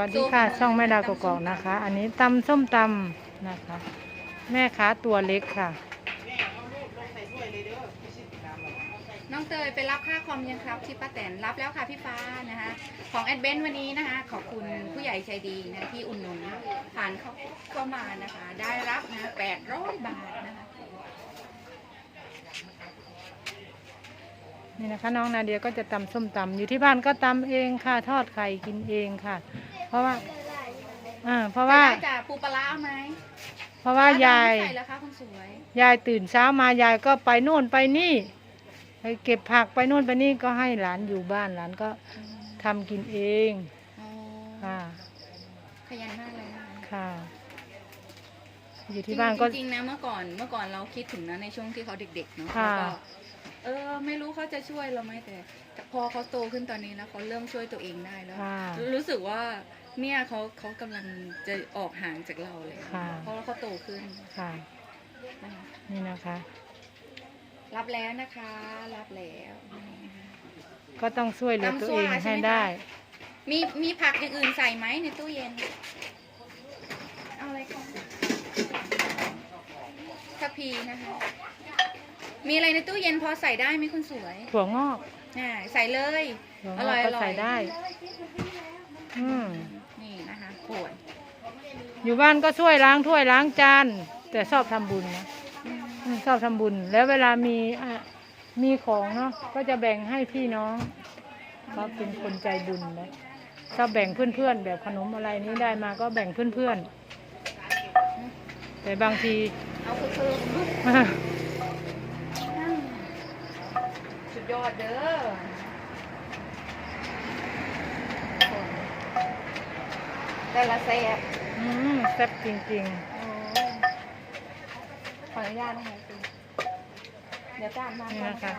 วัสดีค่ะ ช่องแม่ดาวกกอกนะคะ อันนี้ตำส้มตำนะคะ แม่ค้าตัวเล็กค่ะ น้องเตยไปรับค่าคอมยังครับที่ป้าแตนรับแล้วค่ะพี่ฟ้านะคะ ของแอดเบนวันนี้นะคะ ขอบคุณผู้ใหญ่ใจดีนะที่อุ่นหนุนผ่านเข้าเข้ามานะคะ ได้รับนะแปดร้อยบาทนะคะนี่นะคะน้องนาเดียก็จะตำส้มตำอยู่ที่บ้านก็ตำเองค่ะ ทอดไข่กินเองค่ะ เพราะว่าอ่าเพราะว่าได้จ้ะปูปลาร้าเอาไหมเพราะว่ายาย ใส่แล้วคะคุณสวย ยายตื่นเช้ามายายก็ไปโน่นไปนี่ ไปเก็บผักไปโน่นไปนี่ก็ให้หลานอยู่บ้านหลานก็ทำกินเองอ๋อค่ะขยันมากเลยนะคะค่ะ อยู่ที่บ้านก็ จริงๆนะเมื่อก่อนเมื่อก่อนเราคิดถึงนะในช่วงที่เขาเด็กๆเนาะค่ะ แล้วก็เออไม่รู้เขาจะช่วยเราไหมแต่แต่พอเขาโตขึ้นตอนนี้แล้วเขาเริ่มช่วยตัวเองได้แล้ว ค่ะ รู้สึกว่า เนี่ยเขาเขากำลังจะออกห่างจากเราเลยค่ะ เพราะว่าเขาโตขึ้นค่ะ นะคะนี่นะคะ รับแล้วนะคะ รับแล้วนี่นะคะ ก็ต้องช่วยเหลือตัวเองตำซั่วใช่ให้ไหมคะได้ มีมีผักอย่างอื่นใส่ไหมในตู้เย็น เอาอะไรคะทัพพีนะคะ มีอะไรในตู้เย็นพอใส่ได้ไหมคุณสวยถั่วงอกอ่าใส่เลย ถั่วงออกร่อยอก็ร่อใส่ยได้ อืม นี่นะคะโขวดอยู่บ้านก็ช่วยล้างถ้วยล้างจานแต่ชอบทำบุญนะอืมชอบทำบุญ แล้วเวลามีอะมีของเนาะก็จะแบ่งให้พี่น้องเขาเป็นคนใจบุญนะชอบแบ่งเพื่อนๆ แบบขนมอะไรนี้ได้มาก็แบ่งเพื่อนๆ แต่บางที เอาคือคือสุดยอดเด้อ แต่ละแซ่บอืมแซ่บจริงโอ้ยขออนุญาตนะคะคุณเดี๋ยวตามมาก่อนนะคะ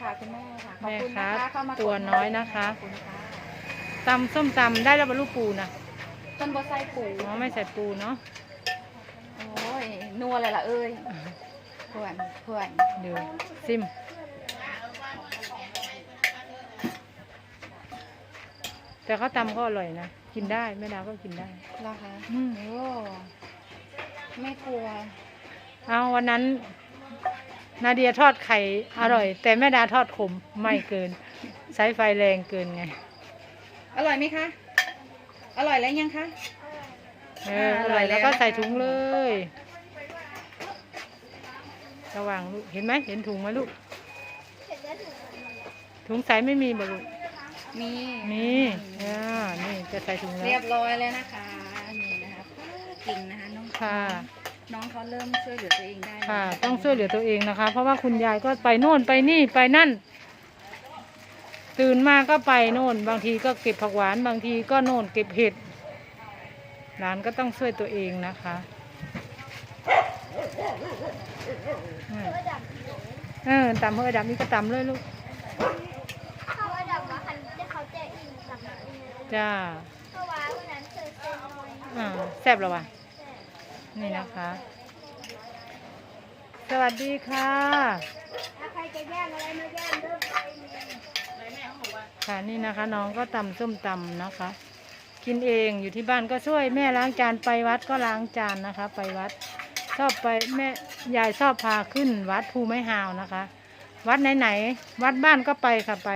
ค่ะคุณแม่ค่ะขอบคุณนะคะแม่คะเข้ามากดตัวน้อยนะคะขอบคุณค่ะๆตำส้มตำได้แล้วบรรลุปูนะต้นบัวไส้ปูอ๋อไม่ใส่ปูเนาะโอ้ยนัวเลยล่ะเอ้ยเพื่อนเพื่อนเดี๋ยวซิมแต่เขาตำก็อร่อยนะ กินได้แม่ดาก็กินได้ เหรอคะอืม โอ้ไม่กลัว เอาวันนั้น นาเดียทอดไข่อร่อย แต่แม่ดาทอดขมไม่เกิน ใช้ไฟแรงเกินไง อร่อยไหมคะ อร่อยแล้วยังคะ เอออ่าอร่อยอร่อยแล้แล้ววก็นะคะใส่ถุงเลย ระวังลูกเห็นไหมเห็นถุงไหมลูก ถุงใสไม่มีบ่ลูก มีมีอ่านี่จะใส่ถุงแล้เรียว บร้อยแล้วนะคะ นี่นะคะจริงนะคะน้องค่ะ น้องเขาเริ่มช่วยเหลือตัวเองได้แล้วค่ะ ต้องช่วยเหลือตัวเองนะคะ เพราะว่าคุณยายก็ไปโน่นไปนี่ไปนั่น ตื่นมาก็ไปโน่น บางทีก็เก็บผักหวาน บางทีก็โน่นเก็บเห็ดหลานก็ต้องช่วยตัวเองนะคะอืมเออตำเพื่อดำนี่ก็ตำเลยลูก จ้าเพราะว่าวันนั้นเคยเซ็นน้อยอ่าแซ่บแล้ววะนี่นะคะ สวัสดีค่ะ ถ้าใครจะย่งอะไรมาย่งเด้อไปเลยค่ะนี่นะคะน้องก็ตำส้มตำนะคะ กินเองอยู่ที่บ้านก็ช่วยแม่ล้างจานไปวัดก็ล้างจานนะคะ ไปวัดชอบไปแม่ยายชอบพาขึ้นวัดภูไม้ฮาวนะคะ วัดไหนๆวัดบ้านก็ไปค่ะไป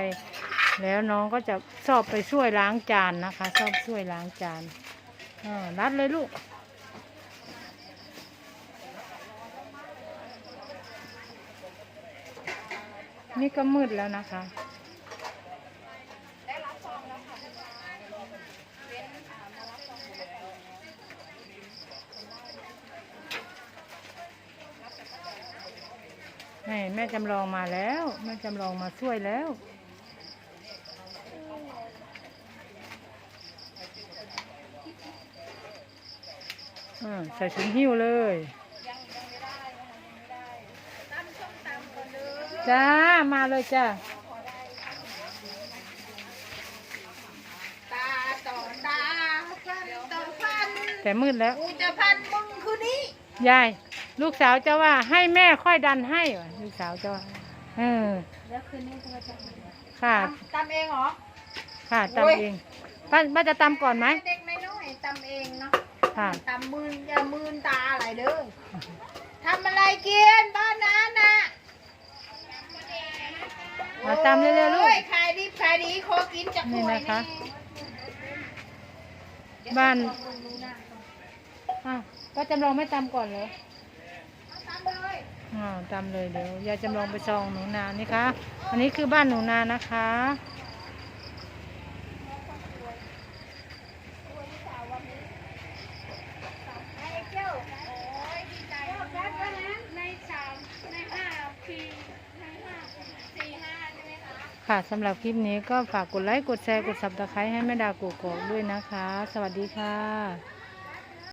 แล้วน้องก็จะชอบไปช่วยล้างจานนะคะ ชอบช่วยล้างจานอ่ารัดเลยลูกนี่ก็มืดแล้วนะคะ แม่แม่จำลองมาแล้ว แม่จำลองมาช่วยแล้ว อ่าใส่ถุงหิ้วเลย จ้า มาเลยจ้าตาต่อตาฟันต่อฟันแต่มืดแล้ว กูจะพันมึงคืนนี้ยาย ลูกสาวจะว่าให้แม่ค่อยดันให้วะลูกสาวจะว่าเออแล้วคืนนี้จะมาจะค่ะตำเองเหรอ ค่ะโอ้ย ตำเองป้าป้าจะตำก่อนไหม เด็กในนู้ตำเองเนาะ ค่ะ ตำมืนอย่ามืนตาอะไรเด้อทำอะไรกินบ้านนั้นน่ะมาตำเร็วๆลูกโอ้ยขายดีขายดีขอกินจากนี่ถ้วยนะคะนี่บ้านอ้าวก็จำลองไม่ตำก่อนเหรอเอาตำเลยอ๋อตำเลยเดี๋ยวยายจำลองไปซองหนูนานี่คะอันนี้คือบ้านหนูนานะคะ ไอ้เจ้าโอ้ยดีใจแป๊บๆนะในสามในห้าปีในห้าสี่ห้าใช่ไหม ค่ะสำหรับคลิปนี้ก็ฝากกดไลค์ กดแชร์ กดซับสไคร้ให้แม่ดากูกอกด้วยนะคะ สวัสดีค่ะ